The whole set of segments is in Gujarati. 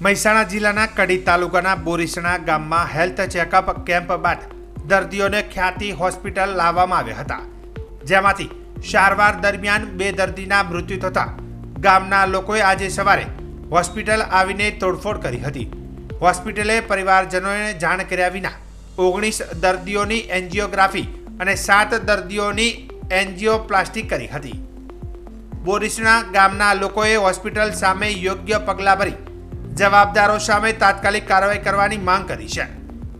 મહેસાણા જિલ્લાના કડી તાલુકાના બોરીસણા ગામમાં હેલ્થ ચેકઅપ કેમ્પ બાદ દર્દીઓને ખ્યાતિ હોસ્પિટલ લાવવામાં આવ્યા હતા. જેમાંથી સારવાર દરમિયાન બે દર્દીના મૃત્યુ થતા ગામના લોકોએ આજે સવારે હોસ્પિટલ આવીને તોડફોડ કરી હતી. હોસ્પિટલે પરિવારજનોને જાણ કર્યા વિના ઓગણીસ દર્દીઓની એન્જિયોગ્રાફી અને સાત દર્દીઓની એન્જિયોપ્લાસ્ટિક કરી હતી. બોરીસણા ગામના લોકોએ હોસ્પિટલ સામે યોગ્ય પગલાં ભરી જવાબદારો સામે તાત્કાલિક કાર્યવાહી કરવાની માંગ કરી છે.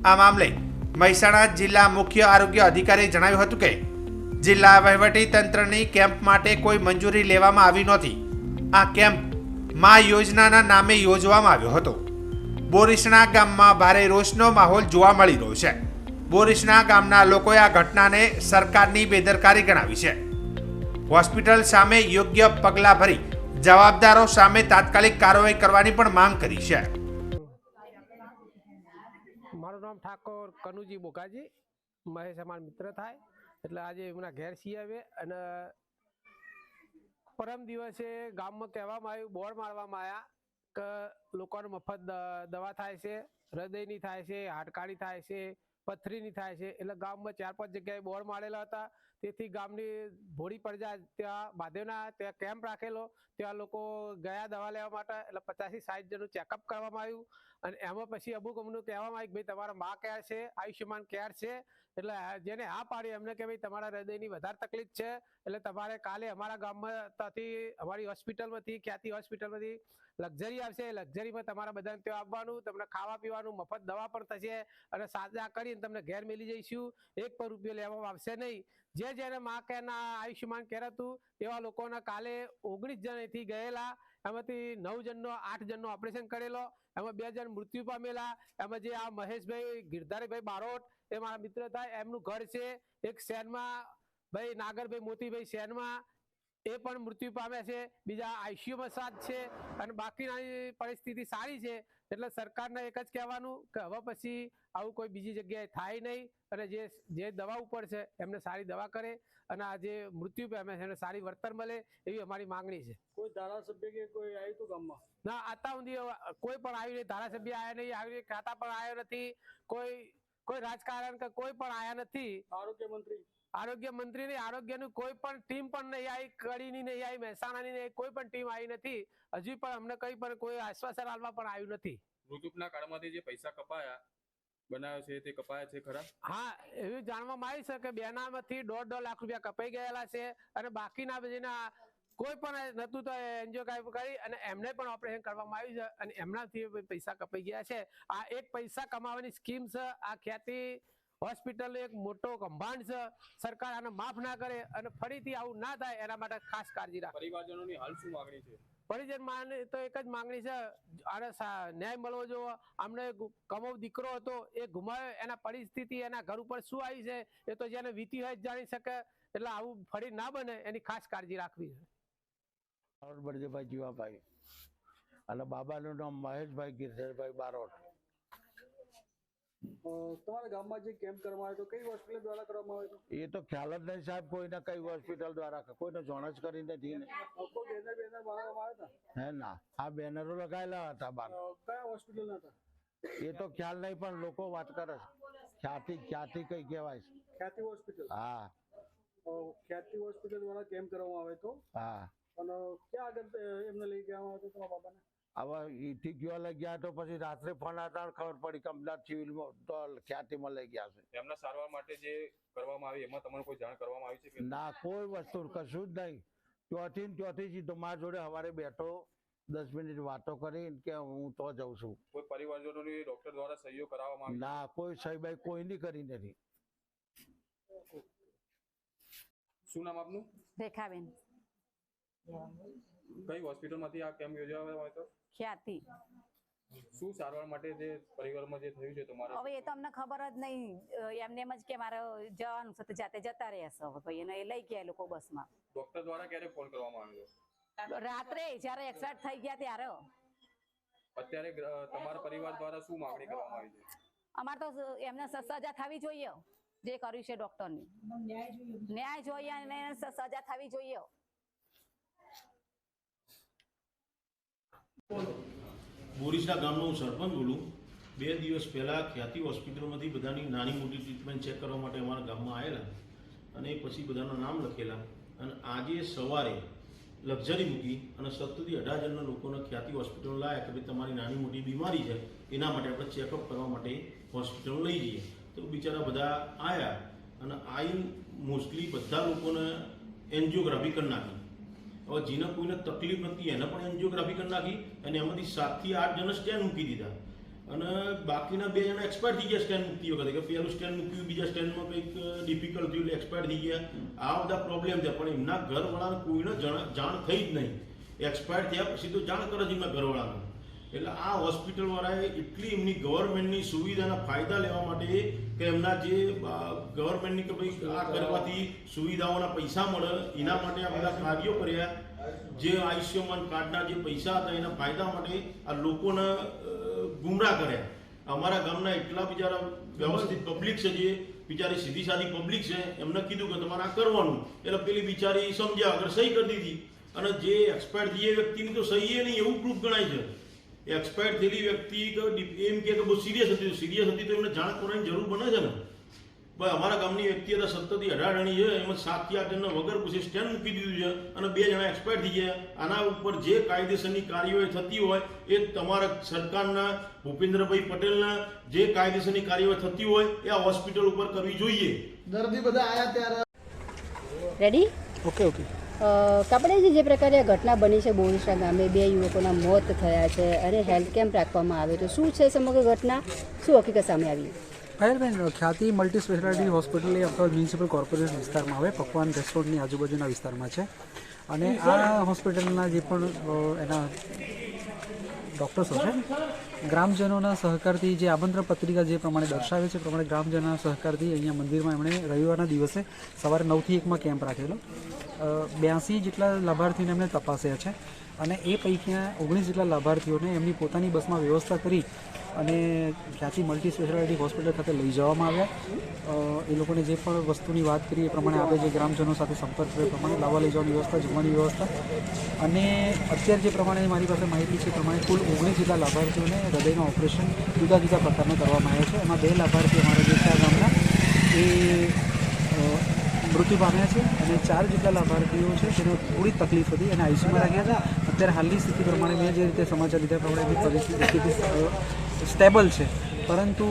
આ મામલે મહેસાણા જિલ્લા મુખ્ય આરોગ્ય અધિકારીએ જણાવ્યું હતું કે, જિલ્લા વહીવટી તંત્રની કેમ્પ માટે કોઈ મંજૂરી લેવામાં આવી નહોતી. આ કેમ્પ મા યોજનાના નામે યોજવામાં આવ્યો હતો. બોરિસણા ગામમાં ભારે રોષનો માહોલ જોવા મળી રહ્યો છે. બોરિસણા ગામના લોકોએ આ ઘટનાને સરકારની બેદરકારી ગણાવી છે. હોસ્પિટલ સામે યોગ્ય પગલાં ભરી જવાબદારો સામે તાત્કાલિક કાર્યવાહી કરવાની પણ માંગ કરી છે. મારું નામ ઠાકોર કનુજી બોકાજી મહેશ અમારા મિત્ર થાય. એટલે આજે એમના ઘેર સી આવે અને પરમ દિવસે ગામમાં કહેવામાં આવ્યું બોર્ડ મારવામાં આવ્યા કે લોકોને મફત દવા થાય છે, હૃદયની થાય છે, હાડકાની થાય છે, પથરીની થાય છે. એટલે ગામમાં ચાર પાંચ જગ્યાએ બોર્ડ મારેલા હતા. તેથી ગામની ભોળી પ્રજા ત્યાં મહાદેવના ત્યાં કેમ્પ રાખેલો. ત્યાં લોકો ગયા દવા લેવા માટે, એટલે પચાસથી સાઠ જણનું ચેકઅપ કરવામાં આવ્યું. અને એમાં પછી અમુક અમનું કહેવામાં આવ્યું કે ભાઈ, તમારા મા કેર છે? આયુષ્યમાન કેર છે? એટલે જેને હા પાડી એમને કે ભાઈ, તમારા હૃદયની વધારે તકલીફ છે. એટલે તમારે કાલે અમારા ગામમાં ત્યાંથી અમારી હોસ્પિટલમાંથી, ક્યાંથી હોસ્પિટલમાંથી લક્ઝરી આવશે. લક્ઝરીમાં તમારા બધાને ત્યાં આવવાનું તમને ખાવા પીવાનું, મફત દવા પણ થશે. અને સાજા કરીને તમને ઘેર મેલી જઈશું. એક પણ રૂપિયો લેવામાં આવશે નહીં. જે જેને મા કેના આયુષ્યમાન કેર હતું તેવા લોકોના કાલે ઓગણીસ જણ એથી ગયેલા. એમાંથી નવ જણનો, આઠ જણનો ઓપરેશન કરેલો. એમાં બે જણ મૃત્યુ પામેલા. એમાં જે આ મહેશભાઈ, ગિરધારીભાઈ બારોટ, એ મારા મિત્ર થાય એમનું ઘર છે એક શહેરમાં. ભાઈ નાગરભાઈ મોતીભાઈ શહેરમાં. એ પણ મૃત્યુ પામ્યા છે. બીજા આઈસીયુમાં સાત છે અને બાકીની પરિસ્થિતિ સારી છે. એટલે સરકારને એક જ કહેવાનું કે હવે પછી આવું કોઈ બીજી જગ્યાએ થાય નહીં અને જે જે દવા ઉપર છે એમને સારી દવા કરે અને આ જે મૃત્યુ પામ્યા છે એને સારી વળતર મળે એવી અમારી માંગણી છે. કોઈ ધારાસભ્ય કે કોઈ આવ્યું હતું ગામમાં? ના આતા સુધી કોઈ પણ આવ્યું નહીં. ધારાસભ્ય આવ્યા નહીં આવ્યું નહીં, ખાતા પણ આવ્યો નથી. કોઈ કોઈ રાજકારણ કે કોઈ પણ આવ્યા નથી. આરોગ્ય મંત્રી? આરોગ્ય મંત્રીની આરોગ્યની કોઈ પણ ટીમ પણ નહીં આવી કડીની નહીં આવી મહેસાણાની નહીં કોઈ પણ ટીમ આવી નથી. હજી પણ અમને કઈ પણ કોઈ આશ્વાસન આપવા પણ આવ્યું નથી. મૃત્યુના કાળમાંથી જે પૈસા કપાયા બનાવ્યો છે તે કપાયા છે ખરા? હા એવું જાણવામાં આવી છે કે બેનામાંથી દોઢ દોઢ લાખ રૂપિયા કપાઈ ગયેલા છે અને બાકીના જેના કોઈ પણ નતું તો એન્જિયોગ્રાફી કરી અને એમને પણ ઓપરેશન કરવામાં આવ્યું છે અને એમનાથી પૈસા કપાઈ ગયા છે. આ એક પૈસા કમાવાની સ્કીમ છે. આ ખ્યાતિ હોસ્પિટલ એક મોટો કંભાંડ છે. સરકાર આને માફ ના કરે અને ફરીથી આવું ના થાય એના માટે ખાસ કાળજી રાખે. પરિવારજનોની હાલ શું માંગણી છે? પરિજન માને તો એક જ માંગણી છે. આને ન્યાય મળવો જોવો આમને ગુ- કમો દીકરો હતો એ ગુમાવ્યો એના પરિસ્થિતિ એના ઘર ઉપર શું આવી છે એ તો જેને વીતી હોય જાણી શકે. એટલે આવું ફરી ના બને એની ખાસ કાળજી રાખવી છે. બારોટ બળદેવભાઈ જીવાભાઈ. અને બાબાનું નામ મહેશભાઈ ગિરધરભાઈ બારોટ. તમારા ગામમાં જે કેમ્પ કરવામાં આવ્યો હતો કઈ હોસ્પિટલ દ્વારા કરવામાં આવ્યો એ તો ખ્યાલ જ નહીં સાહેબ કોઈને કઈ હોસ્પિટલ દ્વારા કોઈને જોણ જ કરી નથી. બેનર બેનર બનાવવામાં આવ્યા હતા? હે ના આ બેનરો લગાવેલા હતા બાર. કયા હોસ્પિટલના હતા? એ તો ખ્યાલ નહીં પણ લોકો વાત કરે છે. ખ્યાતિ ખ્યાતિ કઈ કહેવાય છે. ખ્યાતિ હોસ્પિટલ? હા. ખ્યાતિ હોસ્પિટલ દ્વારા કેમ્પ કરવામાં આવે તો હા. અને ક્યાં આગળ એમને લઈ જવામાં આવ્યો હતો તમારા બાબાને? હવે ઈથી ગયો લઈ ગયા તો પછી રાત્રે ફોન આવતા ખબર પડી કે અમદાવાદ સિવિલમાં તો ખ્યાતિમાં લઈ ગયા છે. એમના સારવાર માટે જે કરવામાં આવી એમાં તમને કોઈ જાણ કરવામાં આવી છે કે ના કોઈ વસ્તુ કશું જ નહીં. ચોથી ને ચોથી સીધો મારા જોડે સવારે બેઠો દસ મિનિટ વાતો કરી કે હું તો જઉં છું. કોઈ પરિવારજનોની ડોક્ટર દ્વારા સહીઓ કરાવવામાં આવી? ના કોઈ સહીબાઈ કોઈની કરી નથી. શું નામ આપનું? રેખાબેન. કઈ હોસ્પિટલમાંથી આ કેમ્પ યોજવામાં આવ્યો હતો? ખ્યાતિ. શું સારવાર માટે જે પરિવારમાં જે થયું છે તમારે? હવે એ તો અમને ખબર જ નહીં. એમને એમ જ કે મારે જવાનું છે તો જાતે જતા રહેશે હવે ભાઈ એને એ લઈ ગયા લોકો બસમાં. ડોક્ટર દ્વારા ક્યારે ફોન કરવામાં આવ્યો? રાત્રે જ્યારે એક્સિડન્ટ થઈ ગયા ત્યારે. અત્યારે તમારા પરિવાર દ્વારા શું માંગણી કરવામાં આવી છે? અમારે તો એમને સજા થવી જોઈએ. જે કર્યું છે ડોક્ટરની. ન્યાય જોઈએ. અને સજા થવી જોઈએ. બોરીસના ગામનો હું સરપંચ બોલું. બે દિવસ પહેલાં ખ્યાતિ હોસ્પિટલમાંથી બધાની નાની મોટી ટ્રીટમેન્ટ ચેક કરવા માટે અમારા ગામમાં આવેલા અને પછી બધાના નામ લખેલા. અને આજે સવારે લક્ઝરી મૂકી અને સત્તરથી અઢાર જણના લોકોને ખ્યાતિ હોસ્પિટલ લાવ્યા કે ભાઈ તમારી નાની મોટી બીમારી છે, એના માટે આપણે ચેકઅપ કરવા માટે હોસ્પિટલ લઈ જઈએ. તો બિચારા બધા આવ્યા અને આઈ મોસ્ટલી બધા લોકોને એન્જિયોગ્રાફી કરી નાખી. હવે જેને કોઈને તકલીફ નથી, એને પણ એન્જિયોગ્રાફી કરી નાખી અને એમાંથી સાતથી આઠ જણા સ્ટેન્ડ મૂકી દીધા. અને બાકીના બે જણા એક્સપાયર થઈ ગયા સ્ટેન્ડ મૂકતી વખતે, કે પહેલું સ્ટેન્ડ મૂક્યું, બીજા સ્ટેન્ડમાં કંઈક ડિફિકલ્ટ થયું એટલે એક્સપાયર થઈ ગયા. આ બધા પ્રોબ્લેમ છે, પણ એમના ઘરવાળાને કોઈને જણ- થઈ જ નહીં. એક્સપાયર થયા પછી તો જાણ કરે છે એમના ઘરવાળાને. એટલે આ હોસ્પિટલવાળાએ એટલી એમની ગવર્મેન્ટની સુવિધાના ફાયદા લેવા માટે કે એમના જે ગવર્મેન્ટની કે ભાઈ આ કરવાથી સુવિધાઓના પૈસા મળે, એના માટે આ બધા કાર્યો કર્યા. જે આયુષ્યમાન કાર્ડના જે પૈસા હતા, એના ફાયદા માટે આ લોકોને ગુમરાહ કર્યા. અમારા ગામના એટલા બિચારા વ્યવસ્થિત પબ્લિક છે જે, બિચારી સીધી સાદી પબ્લિક છે, એમને કીધું કે તમારે આ કરવાનું. એટલે પેલી બિચારી સમજ્યા, અગર સહી કરી દીધી. અને જે એક્સપાયર થઈ એ વ્યક્તિની તો સહી એ નહીં, એવું પ્રૂફ ગણાય છે. એક્સપાયર થયેલી વ્યક્તિ તો એમ કે બહુ સિરિયસ હતી. સિરિયસ હતી તો એમને જાણ કરવાની જરૂર બને છે ને. ભાઈ અમારા ગામની વ્યક્તિ હતા સત્તરથી અઢાર જણી છે. એમાં સાતથી આઠ જણના વગર પૂછે સ્ટેન્ડ મૂકી દીધું છે અને બે જણા એક્સપાયર થઈ ગયા. આના ઉપર જે કાયદેસરની કાર્યવાહી થતી હોય એ તમારા સરકારના ભૂપેન્દ્રભાઈ પટેલના જે કાયદેસરની કાર્યવાહી થતી હોય એ આ હોસ્પિટલ ઉપર કરવી જોઈએ. દર્દી બધા આવ્યા ત્યારે. રેડી ઓકે ઓકે કાપડેજી જે પ્રકારે આ ઘટના બની છે બોરીસા ગામે, બે યુવકોના મોત થયા છે અને હેલ્થ કેમ્પ રાખવામાં આવ્યો તો શું છે સમગ્ર ઘટના? શું હકીકત સામે આવી? ભાઈ ખ્યાતિ મલ્ટી સ્પેશિયાલિટી હોસ્પિટલ એ અમદાવાદ મ્યુનિસિપલ કોર્પોરેશન વિસ્તારમાં આવે. પકવાન રેસ્ટોરન્ટની આજુબાજુના વિસ્તારમાં છે. અને આ હોસ્પિટલના જે પણ એના ડૉક્ટર્સો છે ગ્રામજનોના સહકારથી જે આમંત્રણ પત્રિકા જે પ્રમાણે દર્શાવે છે પ્રમાણે ગ્રામજનોના સહકારથી અહીંયા મંદિરમાં એમણે રવિવારના દિવસે સવારે નવથી એકમાં કેમ્પ રાખેલો. બ્યાસી જેટલા લાભાર્થીઓને એમણે તપાસ્યા છે અને એ પૈકીના ઓગણીસ જેટલા લાભાર્થીઓને એમની પોતાની બસમાં વ્યવસ્થા કરી અને ખ્યાતિ મલ્ટી સ્પેશિયાલિટી હોસ્પિટલ ખાતે લઈ જવામાં આવ્યા. એ લોકોને જે પણ વસ્તુની વાત કરી એ પ્રમાણે આપણે જે ગ્રામજનો સાથે સંપર્ક કર્યો પ્રમાણે લાવવા લઈ જવાની વ્યવસ્થા, જમવાની વ્યવસ્થા. અને અત્યારે જે પ્રમાણે મારી પાસે માહિતી છે પ્રમાણે કુલ ઓગણીસ જેટલા લાભાર્થીઓને હૃદયનું ઓપરેશન જુદા જુદા પ્રકારના કરવામાં આવ્યા છે. એમાં બે લાભાર્થી અમારા દેસા ગામના. એ મૃત્યુ પામ્યા છે અને ચાર જેટલા લાભાર્થીઓ છે જેને થોડી તકલીફ હતી અને આઈસીયુમાં રાખ્યા હતા. અત્યારે હાલની સ્થિતિ પ્રમાણે મેં જે રીતે સમાચાર લીધા પ્રમાણે એની પરિસ્થિતિ સ્થિતિ સ્ટેબલ છે. પરંતુ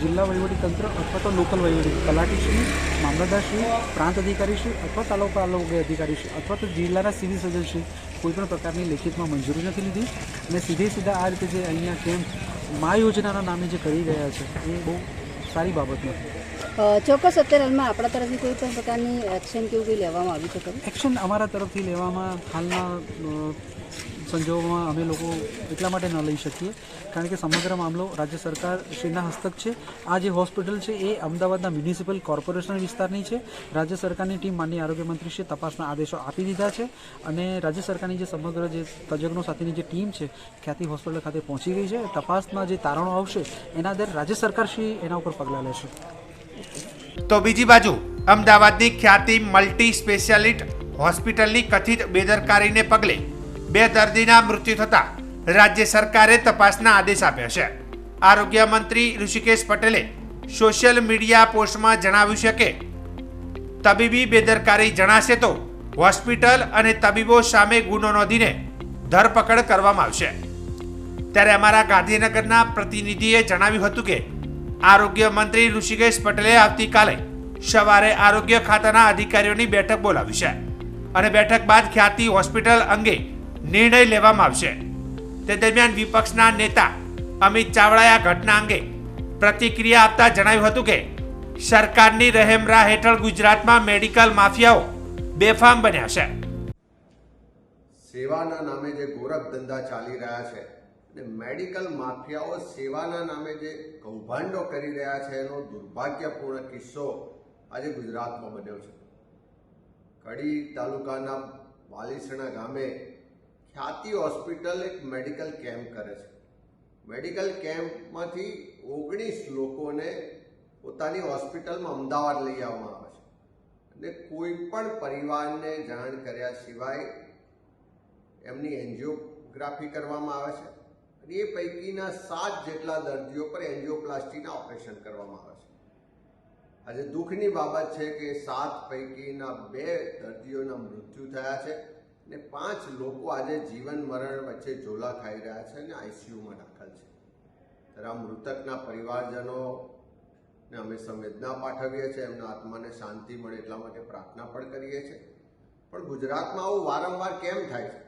જિલ્લા વહીવટીતંત્ર અથવા તો લોકલ વહીવટી તલાટીશ્રી મામલતદારશ્રી પ્રાંત અધિકારીશ્રી અથવા તાલુકા આરોગ્ય અધિકારીશ્રી અથવા તો જિલ્લાના સિવિલ સર્જનશ્રી કોઈપણ પ્રકારની લેખિતમાં મંજૂરી નથી લીધી અને સીધે સીધા આ રીતે જે અહીંયા કેમ્પ મા યોજનાના નામે જે કરી રહ્યા છે એ બહુ સારી બાબત નથી. ચોક્કસ અત્યારે હાલમાં આપણા તરફથી કોઈ પણ પ્રકારની એક્શન કેવું કંઈ લેવામાં આવ્યું છે એક્શન અમારા તરફથી લેવામાં હાલના અ, સંજોગોમાં અમે લોકો એટલા માટે ન લઈ શકીએ. કારણ કે સમગ્ર મામલો રાજ્ય સરકાર શ્રીના હસ્તક છે. આ જે હોસ્પિટલ છે, એ અમદાવાદના મ્યુનિસિપલ કોર્પોરેશન વિસ્તારની છે. રાજ્ય સરકારની ટીમ માનનીય આરોગ્ય મંત્રીશ્રીએ તપાસના આદેશો આપી દીધા છે અને રાજ્ય સરકારની જે સમગ્ર જે તજજ્ઞો સાથેની જે ટીમ છે, ખ્યાતિ હોસ્પિટલ ખાતે પહોંચી ગઈ છે. તપાસના જે તારણો આવશે, એના આધારે રાજ્ય સરકારશ્રી એના ઉપર પગલાં લેશે. તો બીજી બાજુ, અમદાવાદની ખ્યાતિ મલ્ટી સ્પેશિયાલિટ હોસ્પિટલની કથિત બેદરકારીને પગલે બે દર્દીના મૃત્યુ થતા રાજ્ય સરકારે તપાસના આદેશ આપ્યા છે. આરોગ્ય મંત્રી ઋષિકેશ પટેલે સોશિયલ મીડિયા પોસ્ટમાં જણાવ્યું છે કે, તબીબી બેદરકારી જણાશે તો હોસ્પિટલ અને તબીબો સામે ગુનો નોંધીને ધરપકડ કરવામાં આવશે. ત્યારે અમારા ગાંધીનગરના પ્રતિનિધિએ જણાવ્યું હતું કે, આરોગ્ય મંત્રી ઋષિકેશ પટેલે આવતીકાલે સવારે આરોગ્ય ખાતાના અધિકારીઓની બેઠક બોલાવી છે અને બેઠક બાદ ખ્યાતિ હોસ્પિટલ અંગે નિર્ણય લેવામાં આવશે. તે દરમિયાન વિપક્ષના નેતા અમિત ચાવડાએ આ ઘટના અંગે પ્રતિક્રિયા આપતા જણાવ્યું હતું કે, સરકારની રહેમરા હેઠળ ગુજરાતમાં મેડિકલ માફિયાઓ બેફામ બન્યા છે. સેવાના નામે જે ગોરખ ધંધા ચાલી રહ્યા છે અને મેડિકલ માફિયાઓ સેવાના નામે જે કૌભાંડો કરી રહ્યા છે એનો દુર્ભાગ્યપૂર્ણ કિસ્સો આજે ગુજરાતમાં બન્યો છે. કડી તાલુકાના વાલીસણા ગામે ખ્યાતિ હોસ્પિટલ એક મેડિકલ કેમ્પ કરે છે. મેડિકલ કેમ્પમાંથી ઓગણીસ લોકોને પોતાની હોસ્પિટલમાં અમદાવાદ લઈ આવવામાં આવે છે. અને કોઈ પણ પરિવારને જાણ કર્યા સિવાય એમની એન્જિયોગ્રાફી કરવામાં આવે છે. અને એ પૈકીના સાત જેટલા દર્દીઓ પર એન્જિયોપ્લાસ્ટીના ઓપરેશન કરવામાં આવે છે. આજે દુઃખની બાબત છે કે સાત પૈકીના બે દર્દીઓના મૃત્યુ થયા છે. અને પાંચ લોકો આજે જીવન મરણ વચ્ચે ઝોલા ખાઈ રહ્યા છે અને આઈસીયુમાં દાખલ છે. ત્યારે આ મૃતકના પરિવારજનો ને અમે સંવેદના પાઠવીએ છીએ, એમના આત્માને શાંતિ મળે એટલા માટે પ્રાર્થના પણ કરીએ છીએ. પણ ગુજરાતમાં આવું વારંવાર કેમ થાય છે?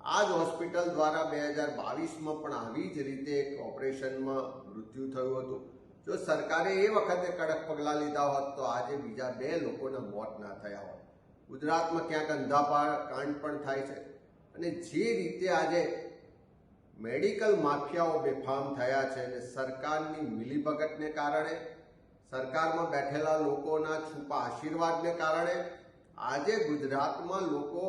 આ જ હોસ્પિટલ દ્વારા બે હજાર બાવીસમાં પણ આવી જ રીતે એક ઓપરેશનમાં મૃત્યુ થયું હતું. જો સરકારે એ વખતે કડક પગલાં લીધા હોત તો આજે બીજા બે લોકોના મોત ના થયા હોત. ગુજરાતમાં ક્યાંક અંધાપા કાંડ પણ થાય છે. અને જે રીતે આજે મેડિકલ માફિયાઓ બેફામ થયા છે અને સરકારની મિલીભગતને કારણે, સરકારમાં બેઠેલા લોકોના છુપા આશીર્વાદને કારણે, આજે ગુજરાતમાં લોકો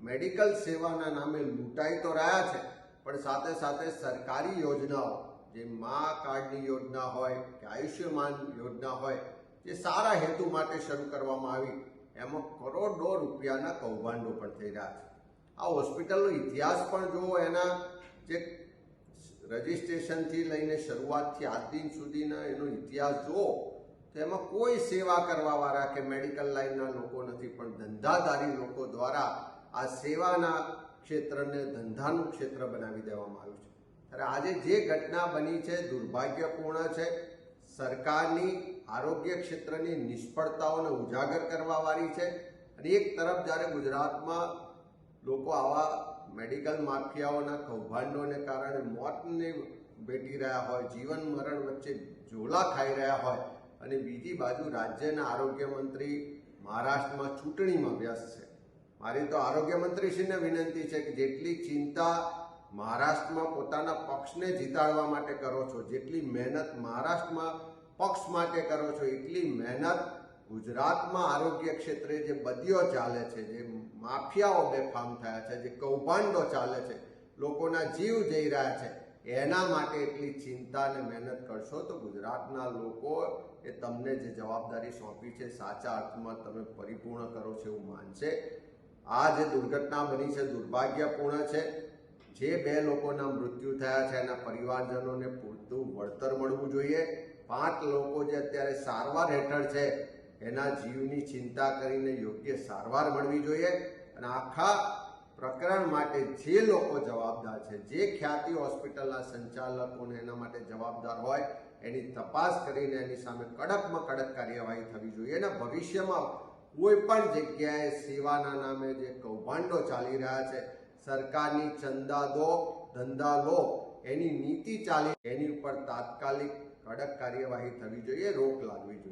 મેડિકલ સેવાના નામે લૂંટાઈ તો રહ્યા છે, પણ સાથે સાથે સરકારી યોજનાઓ, જે મા કાર્ડની યોજના હોય, કે આયુષ્યમાન યોજના હોય, જે સારા હેતુ માટે શરૂ કરવામાં આવી એમાં કરોડો રૂપિયાના કૌભાંડો પણ થઈ રહ્યા છે. આ હોસ્પિટલનો ઇતિહાસ પણ જુઓ, એના જે રજિસ્ટ્રેશનથી લઈને શરૂઆતથી આજ દિન સુધીના એનો ઇતિહાસ જુઓ, તો એમાં કોઈ સેવા કરવાવાળા કે મેડિકલ લાઈનના લોકો નથી, પણ ધંધાધારી લોકો દ્વારા આ સેવાના ક્ષેત્રને ધંધાનું ક્ષેત્ર બનાવી દેવામાં આવ્યું છે. ત્યારે આજે જે ઘટના બની છે, દુર્ભાગ્યપૂર્ણ છે સરકારની આરોગ્ય ક્ષેત્રની નિષ્ફળતાઓને ઉજાગર કરવાવાળી છે અને એક તરફ જ્યારે ગુજરાતમાં લોકો આવા મેડિકલ માફિયાઓના કૌભાંડોને કારણે મોતને ભેટી રહ્યા હોય, જીવન મરણ વચ્ચે ઝોલા ખાઈ રહ્યા હોય અને બીજી બાજુ રાજ્યના આરોગ્ય મંત્રી મહારાષ્ટ્રમાં ચૂંટણીમાં વ્યસ્ત છે. મારી તો આરોગ્ય મંત્રીશ્રીને વિનંતી છે કે જેટલી ચિંતા મહારાષ્ટ્રમાં પોતાના પક્ષને જીતાડવા માટે કરો છો. જેટલી મહેનત મહારાષ્ટ્રમાં પક્ષ માટે કરો છો, એટલી મહેનત ગુજરાતમાં આરોગ્ય ક્ષેત્રે જે બદીઓ ચાલે છે, જે માફિયાઓ બેફામ થયા છે, જે કૌભાંડો ચાલે છે, લોકોના જીવ જઈ રહ્યા છે, એના માટે એટલી ચિંતા અને મહેનત કરશો તો ગુજરાતના લોકો એ તમને જે જવાબદારી સોંપી છે, સાચા અર્થમાં તમે પરિપૂર્ણ કરો છો એવું માનશે. આ જે દુર્ઘટના બની છે, દુર્ભાગ્યપૂર્ણ છે જે બે લોકોના મૃત્યુ થયા છે, એના પરિવારજનોને પૂરતું વળતર મળવું જોઈએ. પાંચ લોકો જે અત્યારે સારવાર હેઠળ છે, એના જીવની ચિંતા કરીને યોગ્ય સારવાર મળવી જોઈએ. અને આખા પ્રકરણ માટે જે લોકો જવાબદાર છે, જે ખ્યાતિ હોસ્પિટલના સંચાલકોને એના માટે જવાબદાર હોય, એની તપાસ કરીને એની સામે કડકમાં કડક કાર્યવાહી થવી જોઈએ. અને ભવિષ્યમાં કોઈ પણ જગ્યાએ સેવાના નામે જે કૌભાંડો ચાલી રહ્યા છે સરકારની ચંદા દો ધંધા લો એની નીતિ ચાલી, એની ઉપર તાત્કાલિક કડક કાર્યવાહી થવી જોઈએ, રોક લાગવી જોઈએ.